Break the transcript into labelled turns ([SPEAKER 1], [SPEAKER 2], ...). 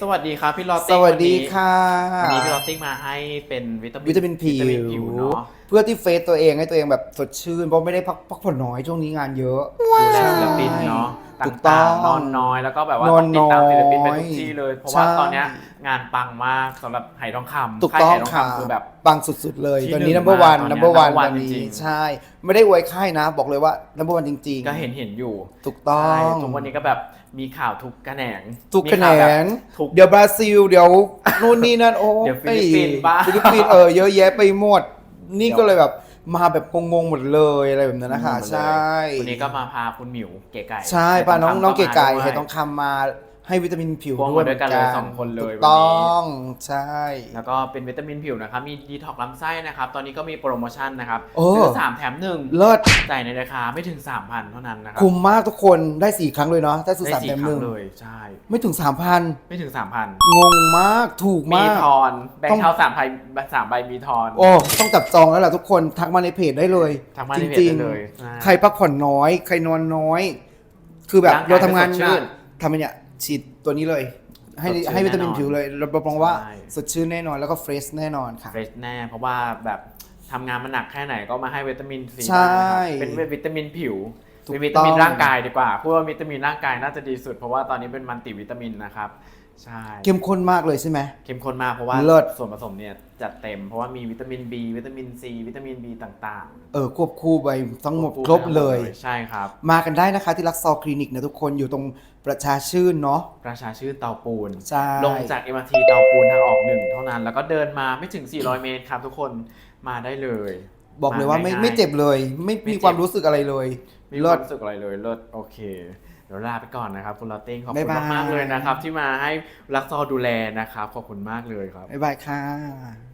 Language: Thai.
[SPEAKER 1] สวัสดีครับพี่ลอต
[SPEAKER 2] ส
[SPEAKER 1] ติ้ง
[SPEAKER 2] วัสดีค่ะ
[SPEAKER 1] วันนี้พี่ลอตติ้งมาให้เป็นวิตามิน
[SPEAKER 2] วิตามินผิ
[SPEAKER 1] วิตามินผิว
[SPEAKER 2] ว
[SPEAKER 1] เนาะ
[SPEAKER 2] เพื่อที่เฟซตัวเองให้ตัวเองแบบสดชื่นเพราะไม่ได้พักพักผ่อนน้อยช่วงนี้งานเยอะ
[SPEAKER 1] ดูแล
[SPEAKER 2] ใช่
[SPEAKER 1] ศิลปินเนาะ
[SPEAKER 2] ถูกต้อง
[SPEAKER 1] ต่างๆนอนน้อย แล้วก็แบบว่าน
[SPEAKER 2] อน
[SPEAKER 1] ติดตามศิลปินไป
[SPEAKER 2] น้อย
[SPEAKER 1] ทุกที่เลย เพราะว่า
[SPEAKER 2] ใช่
[SPEAKER 1] ตอนเนี้ยงานปังมากสำหรับไหทองคำ
[SPEAKER 2] ถูกต้อง
[SPEAKER 1] ค่ายไหทอง
[SPEAKER 2] ค่ะ
[SPEAKER 1] คำคือแบบ
[SPEAKER 2] ปังสุดๆเลย
[SPEAKER 1] ที่
[SPEAKER 2] ตอนนี้
[SPEAKER 1] หนึ่ง
[SPEAKER 2] number
[SPEAKER 1] มาก
[SPEAKER 2] one
[SPEAKER 1] ตอนเนี้ย
[SPEAKER 2] number one
[SPEAKER 1] number
[SPEAKER 2] ต
[SPEAKER 1] one
[SPEAKER 2] อนนี้
[SPEAKER 1] จริงๆ
[SPEAKER 2] ใช่ ไม่ได้อวยค่ายนะ บอกเลยว่า number one จริง
[SPEAKER 1] ก็เห็นเห็นอยู่
[SPEAKER 2] ๆ ถูกต้อ
[SPEAKER 1] ใช่
[SPEAKER 2] ง
[SPEAKER 1] ทุกวันนี้ก็แบบมีข่าวทุกกระแหนง
[SPEAKER 2] ทุก
[SPEAKER 1] มี
[SPEAKER 2] คะแน
[SPEAKER 1] ข่าวแบบ
[SPEAKER 2] น
[SPEAKER 1] ทุก
[SPEAKER 2] เดี๋ยวบราซิล เดี๋ยวนู่นนี่นั่นโอ้
[SPEAKER 1] เดี๋ยวฟิลิปปินส์บ้าง
[SPEAKER 2] ฟิลิปปินส์เออเยอะแยะไปหมด นี่
[SPEAKER 1] เดี๋ยว
[SPEAKER 2] ก็เลยแบบ มาแบบงงๆหมดเลยอะไรแบบนั้นนะคะ ใช่
[SPEAKER 1] วันนี้ก็มาพาคุณหมิวเก๋ไก่
[SPEAKER 2] ใช่ปาน้อง
[SPEAKER 1] ไหท
[SPEAKER 2] น้องเก๋ไก่
[SPEAKER 1] มา
[SPEAKER 2] เห็
[SPEAKER 1] ด้วย
[SPEAKER 2] ต้องคำมา ให้วิตามินผิว
[SPEAKER 1] ควง
[SPEAKER 2] ด้วย
[SPEAKER 1] มาด้วยกันเลยสองคนเลย
[SPEAKER 2] ถูก
[SPEAKER 1] วันนี้
[SPEAKER 2] ต้องใช่
[SPEAKER 1] แล้วก็เป็นวิตามินผิวนะครับ มีดีท็อกลำไส้นะครับ ตอนนี้ก็มีโปรโมชั่นนะครับ
[SPEAKER 2] โอ้
[SPEAKER 1] ซื้อสามแถมหนึ่ง
[SPEAKER 2] เลิศ
[SPEAKER 1] จ่ายในราคาไม่ถึง 3,000 เท่านั้นนะครั
[SPEAKER 2] คุ้มมากทุกคนได้สี่ครั้งเลยเนาะได้สุด
[SPEAKER 1] ได้
[SPEAKER 2] สาม
[SPEAKER 1] สี่
[SPEAKER 2] เต็ม
[SPEAKER 1] ค
[SPEAKER 2] ห
[SPEAKER 1] รั้
[SPEAKER 2] นึ่
[SPEAKER 1] ง
[SPEAKER 2] ง
[SPEAKER 1] เลยใช่
[SPEAKER 2] ไม่ถึงสามพัน
[SPEAKER 1] ไม่ถึง 3,000
[SPEAKER 2] งงมากถูก
[SPEAKER 1] มี
[SPEAKER 2] มาก
[SPEAKER 1] ทอน แบง
[SPEAKER 2] ต้อง
[SPEAKER 1] ค์เท้าสามใบสามใบมีทอน
[SPEAKER 2] โอ้ต้องจับจองแล้วล่ะทุกคนทักมาในเพจได้เลย
[SPEAKER 1] ทักมาในเพจ
[SPEAKER 2] จริง
[SPEAKER 1] ได้เลยใช่
[SPEAKER 2] ใครพักผ่อนน้อย ใครนอนน้อย คือแบบ
[SPEAKER 1] ร่างกาย
[SPEAKER 2] เราทำงาน
[SPEAKER 1] ไม่สด
[SPEAKER 2] ห
[SPEAKER 1] ชื่
[SPEAKER 2] นัก
[SPEAKER 1] น
[SPEAKER 2] ทำไมเนี่ย ฉีดตัวนี้เลย ให้
[SPEAKER 1] สดชื่น
[SPEAKER 2] ให้วิตามิน
[SPEAKER 1] แน่นอน
[SPEAKER 2] ผิวเลยรับรองว่า
[SPEAKER 1] ใช่
[SPEAKER 2] สดชื่นแน่นอนแล้วก็เฟรชแน่นอนค่ะ
[SPEAKER 1] เฟรชแน่เพราะว่าแบบทำงานมันหนักแค่ไหนก็มาให้วิตามินซี
[SPEAKER 2] ใช่
[SPEAKER 1] เป็นวิตามินผิว
[SPEAKER 2] ถูก
[SPEAKER 1] เป็นวิตามิน
[SPEAKER 2] ต้อง
[SPEAKER 1] ร่างกายดีกว่าพูดว่าวิตามินร่างกายน่าจะดีสุด เพราะว่าตอนนี้เป็นมันติวิตามินนะครับใช่
[SPEAKER 2] เข้มข้นมากเลยใช่ไหม
[SPEAKER 1] เข้มข้นมากเพราะว่า
[SPEAKER 2] เลิศ
[SPEAKER 1] ส่วนผสมเนี่ยจัดเต็มเพราะว่ามีวิตามิน B วิตามิน C วิตามิน B ต่าง
[SPEAKER 2] เออควบคู่ไปทั้ง
[SPEAKER 1] ๆ
[SPEAKER 2] หมด
[SPEAKER 1] ว
[SPEAKER 2] ครบเลย
[SPEAKER 1] ใช่ครับ
[SPEAKER 2] มากันได้นะคะที่รักซอคลินิกนะทุกคนอยู่ตรงประชาชื่นเนาะ
[SPEAKER 1] ประชาชื่นเตาปูน
[SPEAKER 2] ใช่
[SPEAKER 1] ลงจาก MRT เตาปูนทางออกหนึ่งเท่านั้น แล้วก็เดินมาไม่ถึง 400 เมตรครับทุกคนมาได้เลย
[SPEAKER 2] บอกเลยว่าไม่
[SPEAKER 1] ง่ยๆ
[SPEAKER 2] ไม่เจ็บเลย ไม่
[SPEAKER 1] ไม่
[SPEAKER 2] มี
[SPEAKER 1] เจ็บ
[SPEAKER 2] ความรู้สึกอะไรเลย
[SPEAKER 1] ไมมีค
[SPEAKER 2] เลิ
[SPEAKER 1] วา
[SPEAKER 2] ศ
[SPEAKER 1] มรู้สึกอะไรเลยเลิศโอเคเดี๋ยวลาไปก่อนนะครับคุณลอตติ้งขอบ
[SPEAKER 2] บ๊า
[SPEAKER 1] คุ
[SPEAKER 2] ย
[SPEAKER 1] ณ
[SPEAKER 2] บาย
[SPEAKER 1] มากๆเลยนะครับ ที่มาให้รักซอดูแลนะครับขอบคุณมากเลยครับ
[SPEAKER 2] บ๊ายบายค่ะ